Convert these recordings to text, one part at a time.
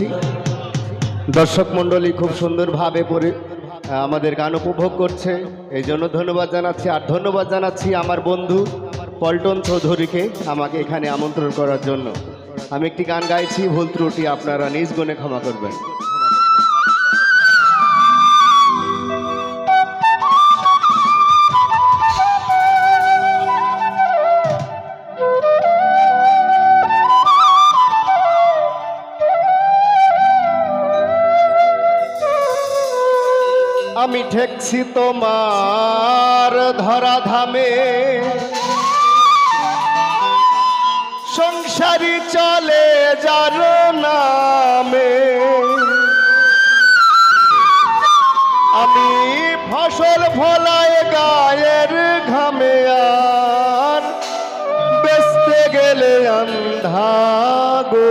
করছি। দর্শক মণ্ডলী খুব সুন্দরভাবে পরি আমাদের গান উপভোগ করছে। এই জন্য ধন্যবাদ জানাচ্ছি। আর ধন্যবাদ জানাচ্ছি আমার বন্ধু পল্টন চৌধুরীকে আমাকে এখানে আমন্ত্রণ করার জন্য। আমি একটি গান গাইছি, ভুল ত্রুটি আপনারা নিজ গুণে ক্ষমা করবেন। আমি ঠেকছি তোমার ধরা ধামে সংসারী চলে যার নামে। আমি ফসল ফলায় গায়ের ঘামে আর বেচতে গেলে আন্ধা গো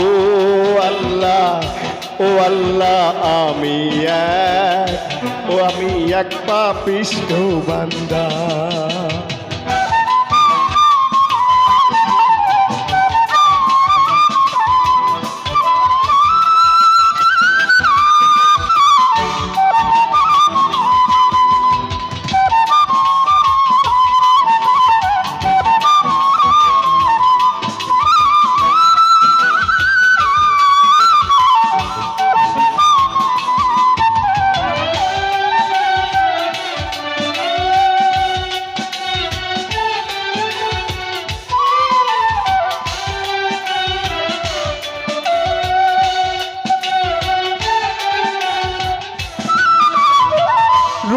ও আল্লাহ ও আল্লাহ আমি এক ও আমি এক পাপিষ্ঠ বান্দা।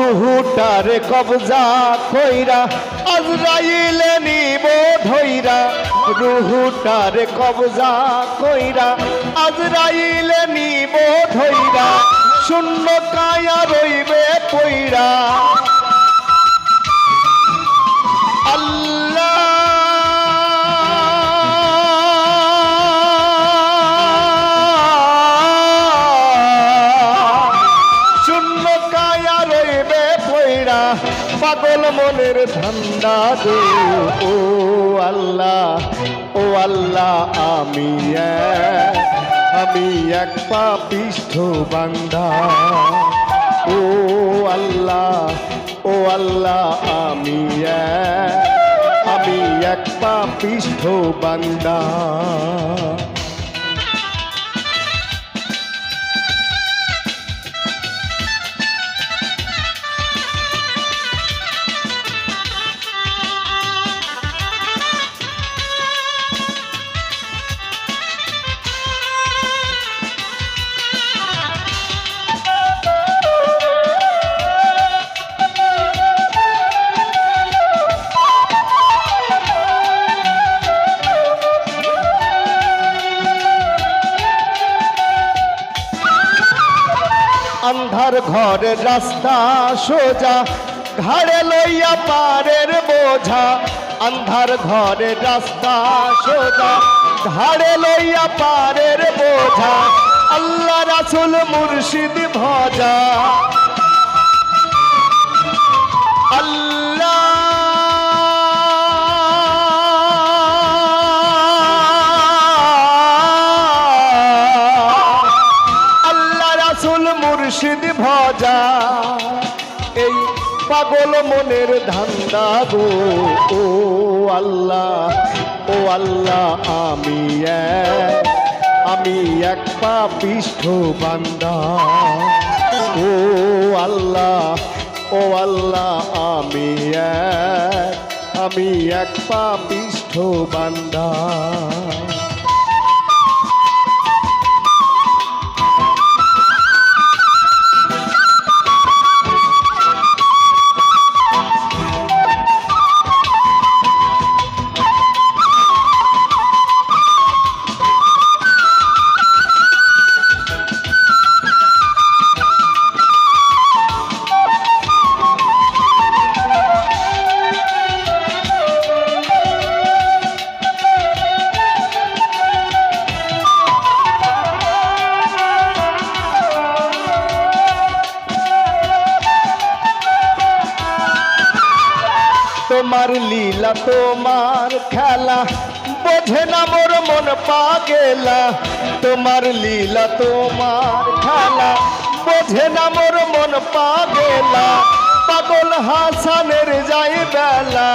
রুহুটার কবজা কইরা আজরাইলে নিব ধইরা। রুহুটার কবজা কইরা আজরাইলে নিব ধইরা। শূন্য কায়া রইবে পইরা। পাগল মনের ঠান্ডা দে। ও আল্লাহ ও আল্লাহ, আমি আমি এক পাপিষ্ঠ বান্ধা ও আল্লাহ ও আল্লাহ, আমি আমি এক পাপিষ্ঠ বান্দা। আন্ধার ঘরের রাস্তা সোজা, ঘাড়ে লইয়া পারের বোঝা। আন্ধার ঘরের রাস্তা সোজা, ঘাড়ে লইয়া পারের বোঝা। আল্লাহ রাসুল মুর্শিদ ভজা। আল্লাহ মুর্শিদ এই পাগল মনের ধান্দা গো, ও আল্লাহ ও আল্লাহ, আমি আমি এক পাপিষ্ঠ বান্দা। ও আল্লাহ ও আল্লাহ, আমি আমি এক পাপিষ্ঠ বান্দা। তোমার লীলা, তোমার খেলা, বোঝে না মোর মন পাগেলা। তোমার লীলা, তোমার খেলা, বোঝে না মোর মন পাগেলা। পাগল হাসানের যাই বেলা।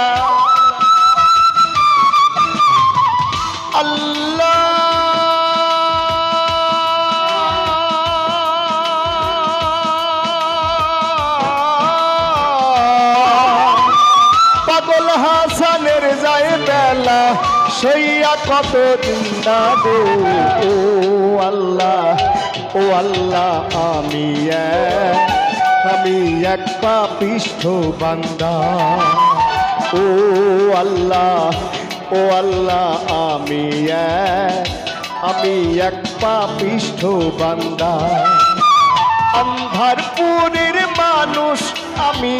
সইয়া কত দিন্দা গো? ও আল্লাহ ও আল্লাহ, আমি আমি এক পাপিষ্ঠ বান্দা। ও আল্লাহ ও আল্লাহ, আমি আমি এক পাপিষ্ঠ বান্দা। অন্ধারপুরের মানুষ আমি।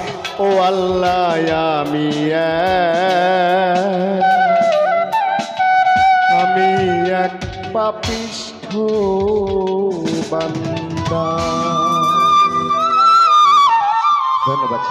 ও আল্লাহ আমি আমি এক পাপিষ্ঠ বান্দা ধন্যবাদ।